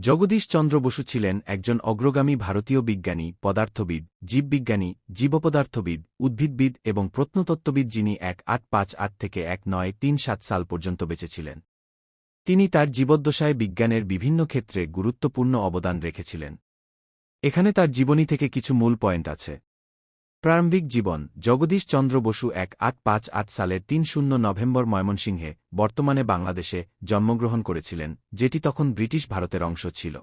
জগদীশ চন্দ্র বসু ছিলেন একজন অগ্রগামী ভারতীয় বিজ্ঞানী, পদার্থবিদ, জীববিজ্ঞানী, জীবপদার্থবিদ, উদ্ভিদবিদ এবং প্রত্নতত্ত্ববিদ যিনি এক আট পাঁচ আট থেকে এক নয় তিন সাত সাল পর্যন্ত বেঁচেছিলেন তিনি তার জীবদ্দশায় বিজ্ঞানের বিভিন্ন ক্ষেত্রে গুরুত্বপূর্ণ অবদান রেখেছিলেন। এখানে তার জীবনী থেকে কিছু মূল পয়েন্ট আছে। প্রারম্ভিক জীবন, জগদীশ চন্দ্র বসু এক আট পাঁচ আট সালের তিন শূন্য নভেম্বর ময়মনসিংহে, বর্তমানে বাংলাদেশে জন্মগ্রহণ করেছিলেন, যেটি তখন ব্রিটিশ ভারতের অংশ ছিল।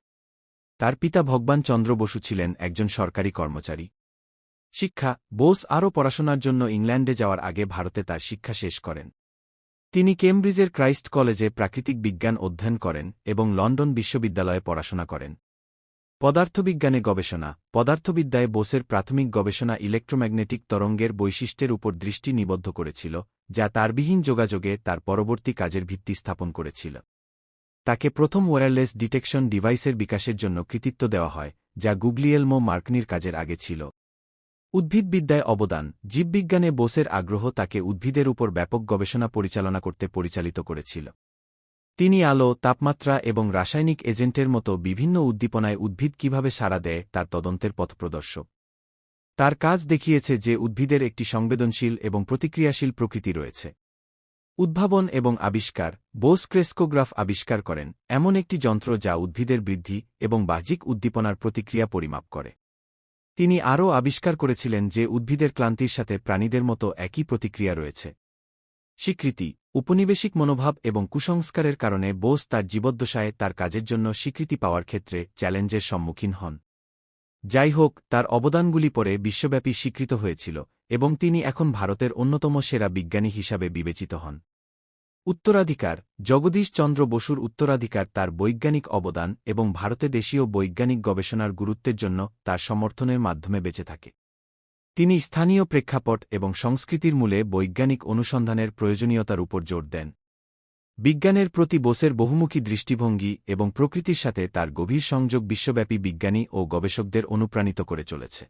তার পিতা ভগবান চন্দ্র বসু ছিলেন একজন সরকারি কর্মচারী। শিক্ষা, বোস আরও পড়াশোনার জন্য ইংল্যান্ডে যাওয়ার আগে ভারতে তার শিক্ষা শেষ করেন। তিনি কেমব্রিজের ক্রাইস্ট কলেজে প্রাকৃতিক বিজ্ঞান অধ্যয়ন করেন এবং লন্ডন বিশ্ববিদ্যালয়ে পড়াশোনা করেন। পদার্থবিজ্ঞানে গবেষণা, পদার্থবিদ্যায় বোসের প্রাথমিক গবেষণা ইলেকট্রোম্যাগনেটিক তরঙ্গের বৈশিষ্ট্যের উপর দৃষ্টি নিবদ্ধ করেছিল, যা তারবিহীন যোগাযোগে তার পরবর্তী কাজের ভিত্তি স্থাপন করেছিল। তাকে প্রথম ওয়্যারলেস ডিটেকশন ডিভাইসের বিকাশের জন্য কৃতিত্ব দেওয়া হয়, যা গুগলিয়েলমো মার্কনির কাজের আগে ছিল। উদ্ভিদবিদ্যায় অবদান, জীববিজ্ঞানে বোসের আগ্রহ তাকে উদ্ভিদের উপর ব্যাপক গবেষণা পরিচালনা করতে পরিচালিত করেছিল। তিনি আলো, তাপমাত্রা এবং রাসায়নিক এজেন্টের মতো বিভিন্ন উদ্দীপনায় উদ্ভিদ কীভাবে সাড়া দেয় তার তদন্তের পথপ্রদর্শক তার কাজ দেখিয়েছে যে উদ্ভিদের একটি সংবেদনশীল এবং প্রতিক্রিয়াশীল প্রকৃতি রয়েছে। উদ্ভাবন এবং আবিষ্কার, বোস ক্রেস্কোগ্রাফ আবিষ্কার করেন, এমন একটি যন্ত্র যা উদ্ভিদের বৃদ্ধি এবং বাহ্যিক উদ্দীপনার প্রতিক্রিয়া পরিমাপ করে। তিনি আরও আবিষ্কার করেছিলেন যে উদ্ভিদের ক্লান্তির সাথে প্রাণীদের মতো একই প্রতিক্রিয়া রয়েছে। স্বীকৃতি উপনিবেশিক মনোভাব এবং কুসংস্কারের কারণে বোস তার জীবদ্দশায় তার কাজের জন্য স্বীকৃতি পাওয়ার ক্ষেত্রে চ্যালেঞ্জের সম্মুখীন হন। যাই হোক, তার অবদানগুলি পরে বিশ্বব্যাপী স্বীকৃত হয়েছিল এবং তিনি এখন ভারতের অন্যতম সেরা বিজ্ঞানী হিসাবে বিবেচিত হন। উত্তরাধিকার, জগদীশ চন্দ্র বসুর উত্তরাধিকার তার বৈজ্ঞানিক অবদান এবং ভারতে দেশীয় বৈজ্ঞানিক গবেষণার গুরুত্বের জন্য তার সমর্থনের মাধ্যমে বেঁচে থাকে। তিনি স্থানীয় প্রেক্ষাপট এবং সংস্কৃতির মূলে বৈজ্ঞানিক অনুসন্ধানের প্রয়োজনীয়তার উপর জোর দেন। বিজ্ঞানের প্রতি বোসের বহুমুখী দৃষ্টিভঙ্গি এবং প্রকৃতির সাথে তার গভীর সংযোগ বিশ্বব্যাপী বিজ্ঞানী ও গবেষকদের অনুপ্রাণিত করে চলেছে।